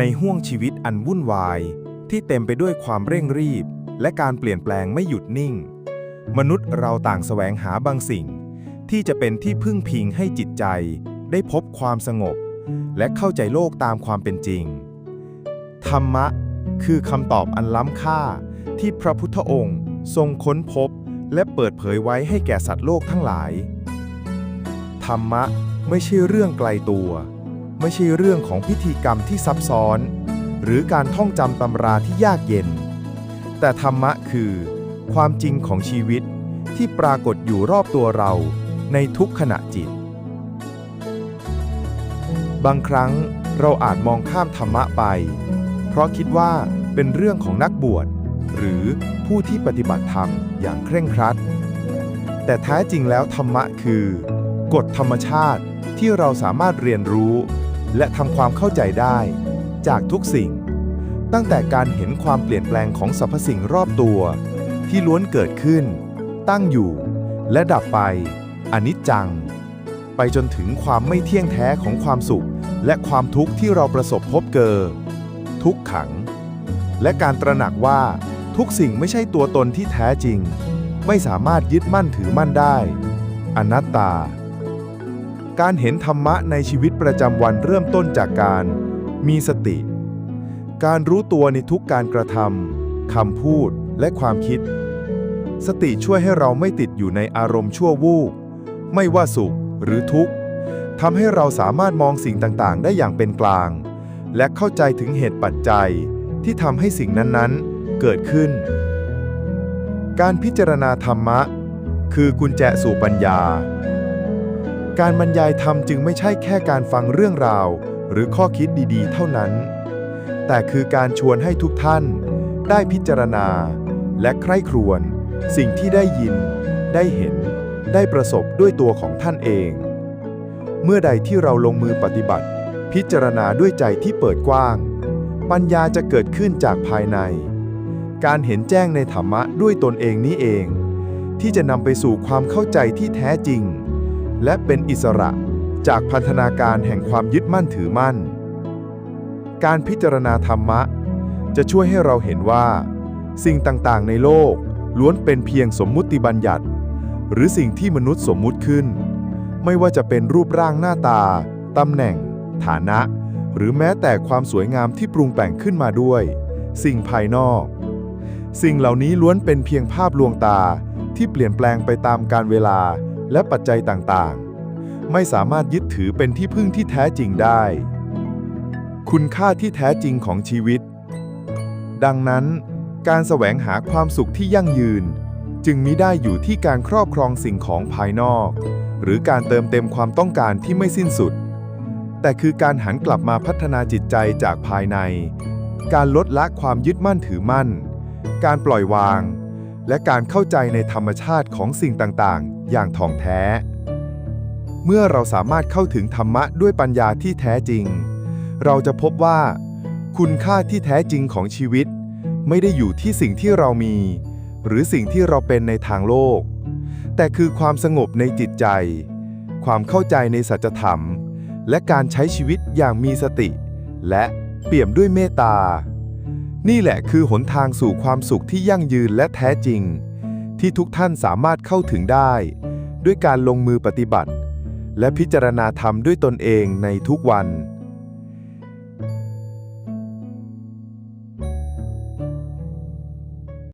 ในห้วงชีวิตอันวุ่นวาย ที่เต็มไปด้วยความเร่งรีบ และการเปลี่ยนแปลงไม่หยุดนิ่ง มนุษย์เราต่างแสวงหาบางสิ่ง ที่จะเป็นที่พึ่งพิงให้จิตใจ ได้พบความสงบ และเข้าใจโลกตามความเป็นจริง ธรรมะ คือคำตอบอันล้ำค่าที่พระพุทธองค์ทรงค้นพบ และเปิดเผยไว้ให้แก่สัตว์โลกทั้งหลาย ธรรมะไม่ใช่เรื่องไกลตัว ไม่ใช่เรื่องของพิธีกรรมที่ซับซ้อน หรือการท่องจำตำราที่ยากเย็น แต่ธรรมะคือ ความจริงของชีวิตที่ปรากฏอยู่รอบตัวเราในทุกขณะจิต บางครั้งเราอาจมองข้ามธรรมะไป เพราะคิดว่าเป็นเรื่องของนักบวช หรือผู้ที่ปฏิบัติธรรมอย่างเคร่งครัด แต่แท้จริงแล้วธรรมะคือ กฎธรรมชาติที่เราสามารถเรียนรู้ และทำความเข้าใจได้ จากทุกสิ่ง ตั้งแต่การเห็นความเปลี่ยนแปลงของสรรพสิ่งรอบตัว ที่ล้วนเกิดขึ้น ตั้งอยู่ และดับไป อนิจจัง ไปจนถึงความไม่เที่ยงแท้ของความสุข และความทุกข์ที่เราประสบพบเจอทุกขัง และการตระหนักว่าทุกสิ่งไม่ใช่ตัวตนที่แท้จริง ไม่สามารถยึดมั่นถือมั่นได้ อนัตตา การเห็นธรรมะในชีวิตประจำวันเริ่มต้นจากการ มีสติ การรู้ตัวในทุกการกระทำคำพูดและความคิด สติช่วยให้เราไม่ติดอยู่ในอารมณ์ชั่ววูบไม่ว่าสุขหรือทุกข์ทำให้เราสามารถมองสิ่งต่างๆ ได้อย่างเป็นกลาง และเข้าใจถึงเหตุปัจจัยที่ทำให้สิ่งนั้นๆ เกิดขึ้น การพิจารณาธรรมะ คือกุญแจสู่ปัญญา การบรรยายธรรมจึงไม่ใช่แค่การฟังเรื่องราว หรือข้อคิดดีๆ เท่านั้น แต่คือการชวนให้ทุกท่าน ได้พิจารณา และใคร่ครวญสิ่งที่ได้ยิน ได้เห็น ได้ประสบด้วยตัวของท่านเอง เมื่อใดที่เราลงมือปฏิบัติ พิจารณาด้วยใจที่เปิดกว้าง ปัญญาจะเกิดขึ้นจากภายใน การเห็นแจ้งในธรรมะด้วยตนเองนี้เอง ที่จะนำไปสู่ความเข้าใจที่แท้จริง และเป็นอิสระจากพันธนาการแห่งความยึดมั่นถือมั่น การพิจารณาธรรมะ จะช่วยให้เราเห็นว่า สิ่งต่างๆ ในโลกล้วนเป็นเพียงสมมุติบัญญัติ หรือสิ่งที่มนุษย์สมมุติขึ้น ไม่ว่าจะเป็นรูปร่างหน้าตา ตำแหน่ง ฐานะ หรือแม้แต่ความสวยงามที่ปรุงแต่งขึ้นมาด้วย สิ่งภายนอก สิ่งเหล่านี้ล้วนเป็นเพียงภาพลวงตาที่เปลี่ยนแปลงไปตามกาลเวลา และปัจจัยต่างๆ ไม่สามารถยึดถือเป็นที่พึ่งที่แท้จริงได้ คุณค่าที่แท้จริงของชีวิต ดังนั้น การแสวงหาความสุขที่ยั่งยืน จึงมิได้อยู่ที่การครอบครองสิ่งของภายนอก หรือการเติมเต็มความต้องการที่ไม่สิ้นสุด แต่คือการหันกลับมาพัฒนาจิตใจจากภายใน การลดละความยึดมั่นถือมั่น การปล่อยวาง และการเข้าใจในธรรมชาติของสิ่งต่างๆ อย่างถ่องแท้ เมื่อเราสามารถเข้าถึงธรรมะด้วยปัญญาที่แท้จริง เราจะพบว่า คุณค่าที่แท้จริงของชีวิต ไม่ได้อยู่ที่สิ่งที่เรามี หรือสิ่งที่เราเป็นในทางโลก แต่คือความสงบในจิตใจ ความเข้าใจในสัจธรรม และการใช้ชีวิตอย่างมีสติ และเปี่ยมด้วยเมตตา นี่แหละคือหนทางสู่ความสุขที่ยั่งยืนและแท้จริง ที่ทุกท่านสามารถเข้าถึงได้ ด้วยการลงมือปฏิบัติ และพิจารณาธรรมด้วยตนเองในทุกวัน